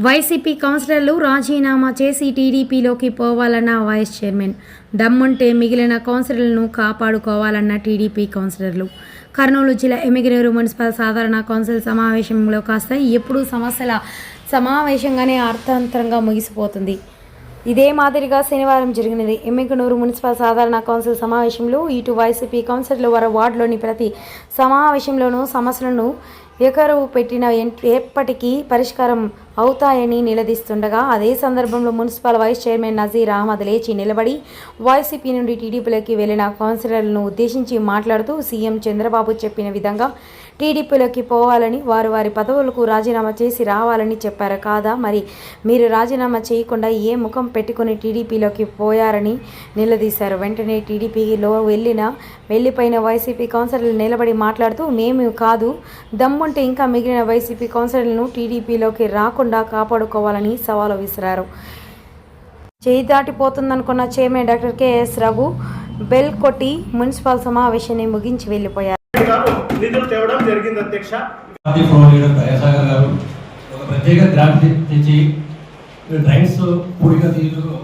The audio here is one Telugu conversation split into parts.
వైసీపీ కౌన్సిలర్లు రాజీనామా చేసి టీడీపీలోకి పోవాలన్న వైస్ చైర్మన్. దమ్ముంటే మిగిలిన కౌన్సిలర్లను కాపాడుకోవాలన్న టీడీపీ కౌన్సిలర్లు. కర్నూలు జిల్లా ఎమిగినూరు మున్సిపల్ సాధారణ కౌన్సిల్ సమావేశంలో కాస్త ఎప్పుడూ సమస్యల సమావేశంగానే అర్థాంతరంగా ముగిసిపోతుంది. ఇదే మాదిరిగా శనివారం జరిగినది. ఎమ్మికనూరు మున్సిపల్ సాధారణ కౌన్సిల్ సమావేశంలో ఇటు వైసీపీ కౌన్సిలర్లు వారి వార్డులోని ప్రతి సమావేశంలోనూ సమస్యలను ఎకరువు పెట్టిన ఎన్- ఎప్పటికీ పరిష్కారం అవుతాయని నిలదీస్తుండగా అదే సందర్భంలో municipal vice chairman Nazir Ahmed లేచి నిలబడి వైసీపీ నుండి టీడీపీలోకి వెళ్ళిన కౌన్సిలర్లను ఉద్దేశించి మాట్లాడుతూ సీఎం చంద్రబాబు చెప్పిన విధంగా టీడీపీలోకి పోవాలని వారు వారి పదవులకు రాజీనామా చేసి రావాలని చెప్పారు. కాదా మరి? మీరు రాజీనామా చేయకుండా ఏ ముఖం పెట్టుకుని టీడీపీలోకి పోయారని నిలదీశారు. వెంటనే టీడీపీలో వెళ్ళిన వెళ్ళిపోయిన వైసీపీ కౌన్సిలర్లు నిలబడి మాట్లాడుతూ మేము కాదు దమ్ముంటే ఇంకా మిగిలిన వైసీపీ కౌన్సిలర్లను టీడీపీలోకి రాకుండా కాపాడుకోవాలని సవాలు విసిరారు. చేయి దాటిపోతుందనుకున్న chairman doctor KS Raghu bell కొట్టి మున్సిపల్ సమావేశాన్ని ముగించి వెళ్ళిపోయారు. గారు నిధులు తేవడం జరిగింది అధ్యక్ష. పార్టీ ప్రో లీడర్ దయాసాగర్ గారు ఒక ప్రత్యేక గ్రాంట్ తె- తెచ్చి డ్రైన్స్ పూడిక తీరు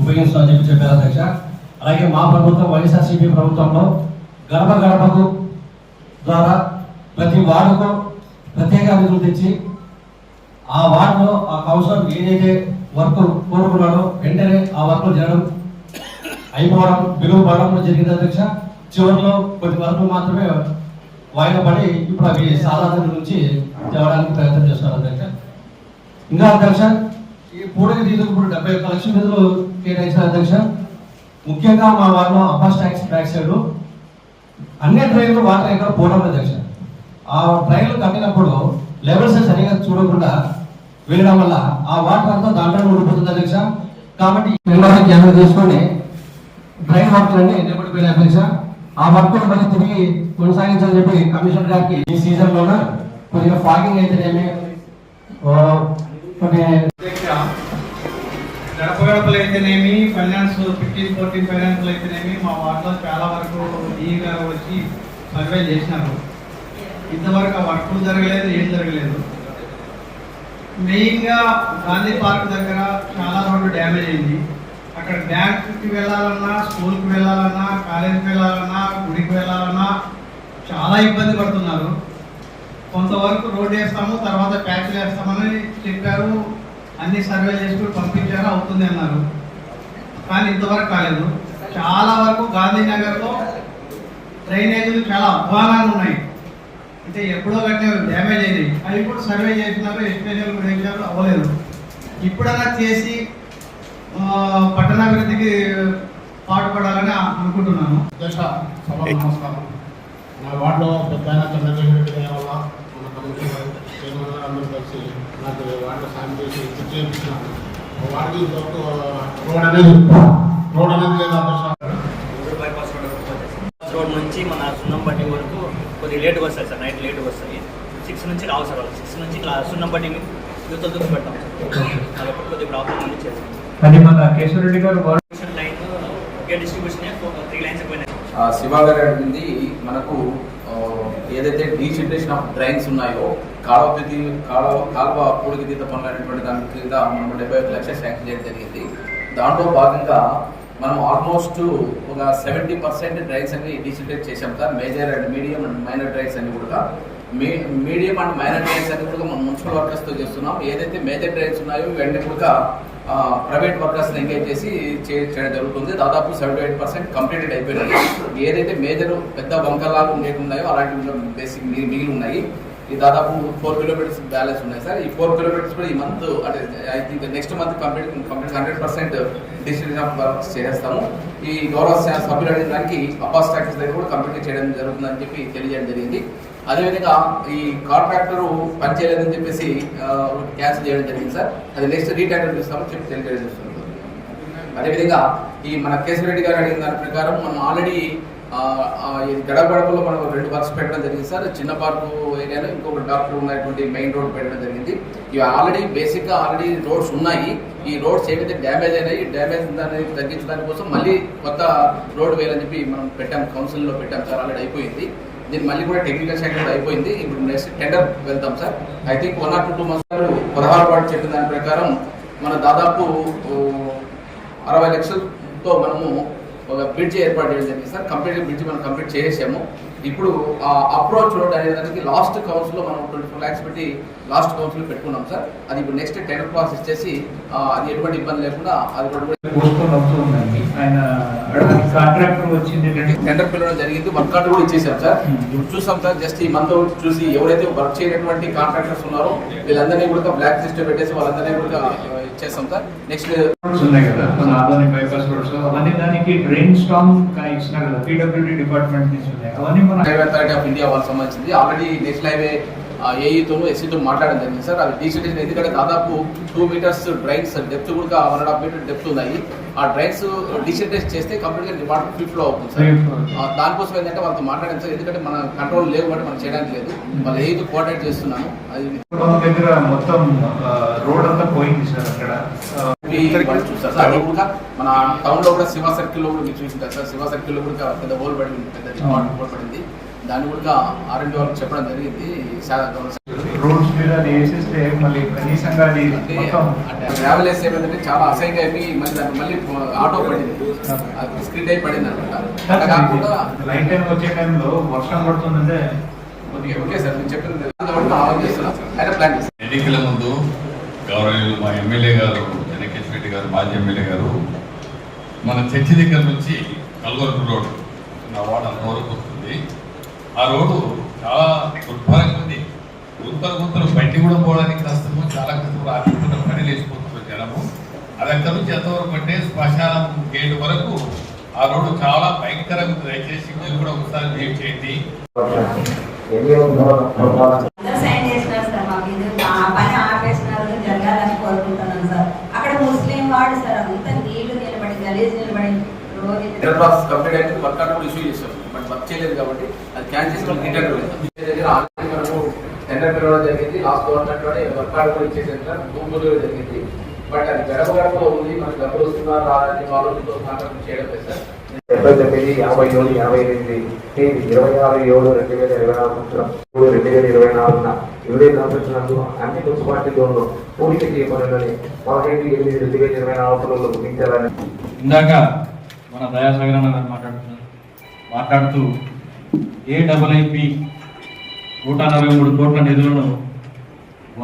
ఉపయోగించాలని చెప్పి చెప్పారు అధ్యక్ష. అలాగే మా ప్రభుత్వం వైఎస్ఆర్సీపీ ప్రభుత్వంలో గడప గడపకు ద్వారా ప్రతి వార్డుకు ప్రత్యేక నిధులు తెచ్చి ఆ వార్డులో ఆ కౌన్సిలర్ ఏదైతే వర్క్ కోరుకున్నాడో వెంటనే ఆ వర్క్ జరగడం అయిపోవడం బిలువ పడడం జరిగింది అధ్యక్ష. చివరిలో కొద్ది వరకు మాత్రమే వాయిదా పడి ఇప్పుడు అవి సాధారణ నుంచి తేవడానికి ప్రయత్నం చేస్తున్నారు అధ్యక్ష. ఇంకా అధ్యక్ష ఈ పూడకి నిధులు డెబ్బై ఒక్క లక్షల నిధులు కేటాయించారు అధ్యక్ష. ముఖ్యంగా మా వారిలో అబ్బాస్ ట్యాక్స్ బ్యాక్ సైడ్ అన్ని డ్రైవర్లు వాటర్ ఎక్కడ పోవడం అధ్యక్ష. ఆ ట్రైన్లు కట్టినప్పుడు లెవెల్స్ సరిగా చూడకుండా వెళ్ళడం వల్ల ఆ వాటర్ అంతా దాంట్లో ఉండిపోతుంది అధ్యక్ష. కాబట్టి నిర్వహణ జ్ఞానం చేసుకొని డ్రైన్ వాటర్ని నిలబడిపోయిన అధ్యక్ష. ఆ వర్క్ మళ్ళీ తిరిగి కొనసాగించాలని చెప్పి కమిషనర్ గారికి ఈ సీజన్ లోన కొద్దిగా ఫాగింగ్ అయితేనేమి కొన్ని గడప గడపలు అయితేనేమి ఫైనాన్స్ ఫిఫ్టీన్ ఫోర్టీన్ ఫైనాన్స్ అయితేనేమి మా వార్డులో చాలా వరకు ఈ గారు వచ్చి సర్వే చేసినారు. ఇంతవరకు ఆ వర్క్ జరగలేదు ఏం జరగలేదు. మెయిన్గా గాంధీ పార్క్ దగ్గర చాలా రోడ్డు డ్యామేజ్ అయింది. అక్కడ బ్యాంక్కి వెళ్ళాలన్నా స్కూల్కి వెళ్ళాలన్నా కాలేజీకి వెళ్ళాలన్నా గుడికి వెళ్ళాలన్నా చాలా ఇబ్బంది పడుతున్నారు. కొంతవరకు రోడ్డు వేస్తాము తర్వాత ప్యాచ్లు వేస్తామని చెప్పారు. అన్ని సర్వే చేసుకుని పంపించారు అవుతుంది అన్నారు. కానీ ఇంతవరకు కాలేదు. చాలా వరకు గాంధీనగర్లో డ్రైనేజీలు చాలా అధ్వానాలు ఉన్నాయి. అంటే ఎప్పుడో కట్టిన డ్యామేజ్ అయినాయి అవి కూడా సర్వే చేసినారు ఎస్టిమేషన్ కూడా వేసినారు అవ్వలేదు. ఇప్పుడన్నా చేసి పట్టణాభివృద్ధికి పాటుపడాలని అనుకుంటున్నాను. నమస్కారం. నా వార్డులో పెద్ద చంద్రశేఖర్ రెడ్డి గారి వల్ల మన అందరూ కలిసి నాకు వార్డులో సాయం చేసి వార్డుకి ఇంతవరకు రోడ్ అనేది రోడ్ అనేది లేదు బైపాస్ రోడ్ నుంచి మన సున్నంపట్టి వరకు కొద్దిగా లేట్గా వస్తాయి సార్ నైట్ లేట్గా వస్తాయి. సిక్స్ నుంచి రావు సార్ సిక్స్ నుంచి ఇట్లా సున్నంపట్టి యువతలు దూరం పెడతాం సార్. కొద్దిగా ప్రాబ్లం ఉంది చేస్తాం అది మన కేశవరెడ్డి గారు లైన్ ఒకే డిస్ట్రిబ్యూషన్ త్రీ లైన్స్ పోయినాయి. ఆ, శివ గారు అడిగింది మనకు ఏదైతే డీసిల్టేషన్ ఆఫ్ డ్రైన్స్ ఉన్నాయో కాలువ ప్రతి కాలువ కాలువ పూడికి తీత పనులు అనేటువంటి దాని కింద మనం డెబ్బై ఒక లక్షలు శాంక్షన్ చేయడం జరిగింది. దాంట్లో భాగంగా మనం ఆల్మోస్ట్ ఒక సెవెంటీ పర్సెంట్ డ్రైవ్స్ అన్ని డీసిల్టేట్ చేసాం sir. Major and medium and minor drives అన్ని కూడా. మీ మీడియం అండ్ మైనర్ డ్రైవ్స్ అన్ని కూడా మనం మున్సిపల్ వర్కర్స్తో చేస్తున్నాం. ఏదైతే మేజర్ డ్రైవ్స్ ఉన్నాయో ఇవన్నీ కూడా ప్రైవేట్ వర్కర్స్ని ఎంగేజ్ చేసి చేయడం జరుగుతుంది. దాదాపు సెవెంటీ ఎయిట్ పర్సెంట్ కంప్లీటెడ్ అయిపోయినాయి. ఏదైతే మేజర్ పెద్ద వంకలాలు ఉండేవి ఉన్నాయో అలాంటివి బేసిక్ మిగిలి ఉన్నాయి. ఈ దాదాపు ఫోర్ కిలోమీటర్స్ బ్యాలెన్స్ ఉన్నాయి. సార్ ఈ ఫోర్ కిలోమీటర్స్ కూడా ఈ మంత్ అంటే I think next month complete complete hundred percent district of works చేస్తాము ఈ గౌరవ సభ్యులు అడిగిన దానికి అపాస్ ట్రాక్టర్స్ దగ్గర కూడా కంప్లీట్ చేయడం జరుగుతుందని చెప్పి తెలియజేయడం జరిగింది. అదేవిధంగా ఈ కాంట్రాక్టర్ పనిచేయలేదని చెప్పేసి క్యాన్సిల్ చేయడం జరిగింది సార్. అది నెక్స్ట్ రీటైర్ ఇస్తామని చెప్పి తెలియజేస్తున్నాం అదేవిధంగా ఈ మన కేశవరెడ్డి గారు అడిగిన దాని ప్రకారం మనం ఆల్రెడీ ఇది గడప గడపలో మనం రెండు పార్క్స్ పెట్టడం జరిగింది సార్. చిన్న పార్కు ఏరియాలో ఇంకొక డాక్టర్ ఉన్నటువంటి మెయిన్ రోడ్ పెట్టడం జరిగింది. ఇవి ఆల్రెడీ బేసిక్గా ఆల్రెడీ రోడ్స్ ఉన్నాయి. ఈ రోడ్స్ ఏవైతే డ్యామేజ్ అయినాయి డ్యామేజ్ అనేది తగ్గించడానికి కోసం మళ్ళీ కొత్త రోడ్ వేయాలని చెప్పి మనం పెట్టాం కౌన్సిల్లో పెట్టాం సార్. ఆల్రెడీ అయిపోయింది. దీన్ని మళ్ళీ కూడా టెక్నికల్ శాఖ అయిపోయింది. ఇప్పుడు నెక్స్ట్ టెండర్ వెళ్తాం sir. I think one or two two months పదహారు పాటు చెప్పిన దాని ప్రకారం మన దాదాపు అరవై లక్షలతో మనము ఒక బ్రిడ్జ్ ఏర్పాటు చేయడం జరిగింది. సార్ కంప్లీట్ బ్రిడ్జ్ మనం కంప్లీట్ చేసాము ఇప్పుడు ఆ అప్రోచ్ రోడ్ అనేదానికి లాస్ట్ కౌన్సిల్లో మనం ట్వంటీ ఫోర్ ల్యాక్స్ పెట్టి లాస్ట్ కౌన్సిల్ పెట్టుకున్నాం సార్. అది ఇప్పుడు నెక్స్ట్ టెండర్ ప్రాసెస్ చేసి అది ఎటువంటి ఇబ్బంది లేకుండా అది ఆయన కాంట్రాక్టర్ వచ్చింది టెండర్ పిలవడం జరిగింది వర్క్ కార్డు కూడా ఇచ్చేసాం సార్. ఇప్పుడు చూసాం సార్ జస్ట్ ఈ మంత్ చూసి ఎవరైతే వర్క్ చేయనటువంటి కాంట్రాక్టర్స్ ఉన్నారో వీళ్ళందరినీ కూడా బ్లాక్ లిస్ట్ పెట్టేసి వాళ్ళందరినీ కూడా ఆ, ఇచ్చేసాం సార్. నెక్స్ట్ రోడ్స్ ఉన్నాయి కదా మన ఆదాని బైపాస్ రోడ్స్ అవన్నీ దానికి డ్రైన్ స్టామ్ ఇచ్చినా కదా పీడబ్ల్యూడీ డిపార్ట్మెంట్ నుంచి ఉన్నాయి. అవన్నీ మన హైవే అథారిటీ ఆఫ్ ఇండియా వాళ్ళకి సంబంధించింది. ఆల్రెడీ నేషనల్ హైవే ఏఈతోను ఎస్సీతో మాట్లాడడం జరిగింది. సార్ అది డీసిటేషన్ ఎందుకంటే దాదాపు టూ మీటర్స్ డ్రైన్స్ డెప్త్ కూడా one and half metre depth ఉన్నాయి. ఆ డ్రైన్స్ డిసిటేషన్ చేస్తే కంప్లీట్గా వాటర్ ఫ్రీ ఫ్లో అవుతుంది సార్. దానికోసం ఏంటంటే వాళ్ళతో మాట్లాడాను సార్. ఎందుకంటే మన కంట్రోల్ లేవు అంటే మనం చేయడానికి లేదు. వాళ్ళు ఏది కోఆర్డినేట్ చేస్తున్నాను. అది దగ్గర మొత్తం రోడ్ అంతా పోయింది సార్ అక్కడ. ఆ, ఈ వాళ్ళు చూస్తారు సార్. అది కూడా మన టౌన్లో కూడా శివ సర్కిల్లో కూడా మీరు చూసింటారు సార్. శివ సర్కిల్లో కూడా పెద్ద హోల్ పడి ఉంది పెద్ద డిపార్ట్మెంట్ హోల్ పడింది దాన్ని కూడా ఆర్ఎండి వాళ్ళకి చెప్పడం జరిగింది. రోడ్స్ మీద అది వేసేస్తే మళ్ళీ కనీసంగా అది అంటే మొత్తం ట్రావెల్ వేస్తే ఏమైందంటే చాలా అసహ్యంగా అయిపోయి మళ్ళీ దానికి మళ్ళీ ఆటో పడింది. అది స్క్రీన్ అయి పడింది అనమాట. అలా కాకుండా నైట్ టైం వచ్చే టైంలో వర్షం పడుతుందంటే కొద్దిగా ఓకే సార్ నేను చెప్పింది అంతవరకు ఆలోచన అయితే ప్లాన్ ఎన్నికల ముందు గౌరవనీయులు మా ఎమ్మెల్యే గారు జనకేష్ రెడ్డి గారు మాజీ ఎమ్మెల్యే గారు మన చర్చి దగ్గర నుంచి కల్వరకు రోడ్ నా వార్డు అంతవరకు వస్తుంది. ఆ రోడ్డు చాలా దుర్భరంగా ఉంది. గుంతలు గుంతలు బండి కూడా పోవడానికి కష్టము. చాలా కష్టం. ఆర్థిక పని లేచిపోతున్నారు జనము. అది అక్కడ నుంచి ఎంతవరకు అంటే శ్మశానం గేట్ వరకు ఆ రోడ్డు చాలా భయంకరంగా ఉంది. దయచేసి మీరు కూడా ఒకసారి వెయిట్ చేయండి. అక్కడ ముస్లిం వాడు సార్ అంతా నీళ్ళు నిలబడి గలీజ్ నిలబడి కంప్లీట్ అయితే కార్డ్ కూడా ఇష్యూ చేసాం బట్ వర్క్ చేయలేదు కాబట్టి అది క్యాన్సిల్ చేసి మనకి రిటర్న్ వెళ్తాం దగ్గర ఆల్రెడీ మనము టెండర్ పిలవడం జరిగింది. లాస్ట్ గవర్నమెంట్లోనే వర్క్ కార్డ్ కూడా ఇచ్చేసాం సార్ భూములు జరిగింది. బట్ అది గడప గడపలో ఉంది. మనకి డబ్బులు వస్తున్నా రాదని ఆలోచనతో కాంట్రాక్ట్ చేయడం లేదు సార్. డెబ్బై తొమ్మిది యాభై ఏడు యాభై ఎనిమిది ఇరవై ఆరు ఏడు రెండు వేల ఇరవై నాలుగు సంవత్సరం. రెండు వేల ఇరవై నాలుగున ఇరవై సంవత్సరాలు అన్ని మున్సిపాలిటీలోనూ పూరిక చేయబడినని పదహైదు ఎనిమిది రెండు వేల ఇరవై నాలుగులో ముగించాలని. ఇందాక మన దయాసాగర్ అన్న మాట్లాడుతున్నారు మాట్లాడుతూ ఏ ఐపి నూట నలభై మూడు కోట్ల నిధులను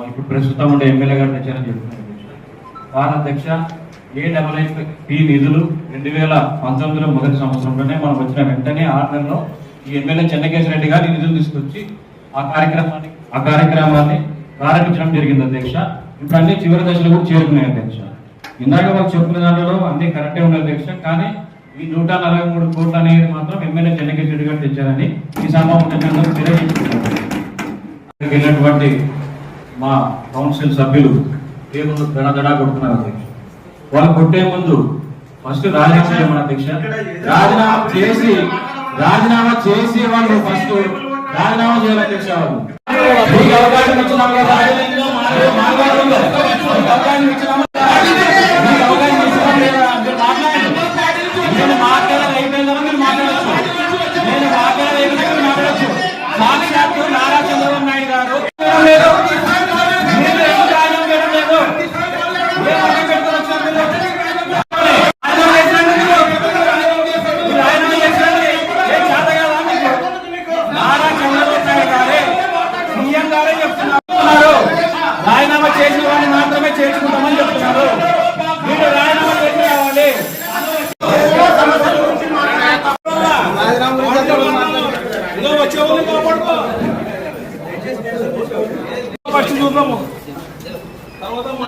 ఇప్పుడు ప్రస్తుతం ఉండే ఎమ్మెల్యే గారు తెచ్చారని చెప్తున్నారు కాని అధ్యక్ష ఏ ఐపి నిధులు రెండు వేల పంతొమ్మిదిలో మొదటి సంవత్సరంలోనే మనం వచ్చిన వెంటనే ఆరు నెలలో ఈ ఎమ్మెల్యే చెన్నకేశ్వర గారు ఈ నిధులు తీసుకొచ్చి ఆ కార్యక్రమాన్ని ఆ కార్యక్రమాన్ని ప్రారంభించడం జరిగింది అధ్యక్ష. ఇప్పుడు అన్ని చివరి దశలో కూడా చేరుకున్నాయి అధ్యక్ష. ఇందాక వాళ్ళు చెప్పిన దాంట్లో అన్ని కరెక్టే ఉన్నాయి అధ్యక్ష కానీ ఈ నూట నలభై మూడు కోట్లు అనేది మాత్రం ఎమ్మెల్యే చెన్నకేశ్వర గారు తెచ్చారని ఈ సభాముఖంగా వెళ్ళినటువంటి మా కౌన్సిల్ సభ్యులు టేబుల్ దడదడా కొడుతున్నారు అధ్యక్ష. వాళ్ళు కొట్టే ముందు ఫస్ట్ రాజీనామా చేయమని అధ్యక్ష. రాజీనామా చేసి రాజీనామా చేసి వాళ్ళు ఫస్ట్ రాజీనామా చేయాలి అధ్యక్ష వాళ్ళు. అవకాశం ఇచ్చినాం కదా అవకాశం ఇచ్చినాం